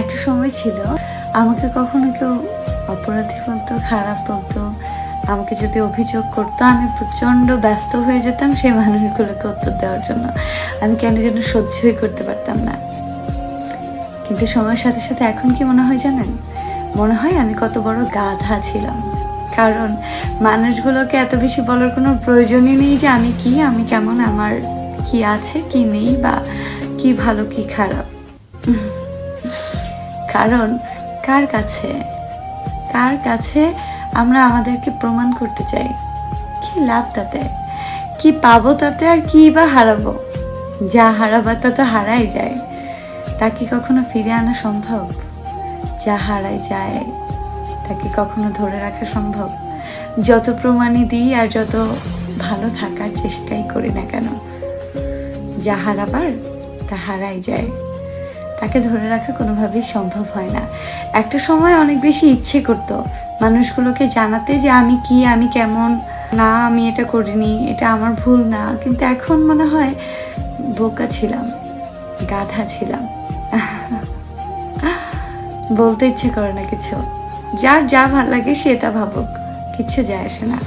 একটা সময় ছিল, আমাকে কখনো কেউ অপরাধী বলতো, খারাপ বলতো, আমাকে যদি অভিযোগ করতো, আমি প্রচণ্ড ব্যস্ত হয়ে যেতাম সেই মানুষগুলোকে উত্তর দেওয়ার জন্য। আমি কেন যেন সহ্যই করতে পারতাম না। কিন্তু সময়ের সাথে সাথে এখন কি মনে হয় জানেন? মনে হয় আমি কত বড় গাধা ছিলাম। কারণ মানুষগুলোকে এত বেশি বলার কোনো প্রয়োজনই নেই যে আমি কি, আমি কেমন, আমার কি আছে, কি নেই বা কি ভালো, কি খারাপ। কারণ কার কাছে? কার কাছে আমরা আমাদেরকে প্রমাণ করতে চাই? কি লাভ তাতে? কি পাবো তাতে আর কি বা হারাবো? যা হারাবার তা তো হারাই যায়। তা কি কখনো ফিরে আনা সম্ভব? যা হারাই যায় তাকে কখনো ধরে রাখা সম্ভব? যত প্রমাণই দিই আর যত ভালো থাকার চেষ্টাই করি না কেন? যা হারাবার, তা হারাই যায়। তাকে ধরে রাখা কোনোভাবেই সম্ভব হয় না। একটা সময় অনেক বেশি ইচ্ছে করতো মানুষগুলোকে জানাতে যে আমি কি, আমি কেমন? না, আমি এটা করিনি, এটা আমার ভুল না। কিন্তু এখন মনে হয় বোকা ছিলাম, গাধা ছিলাম। বলতে ইচ্ছে করে না কিছু। যার যা ভালো লাগে সে তা ভাবুক, কিচ্ছু যায় আসে না।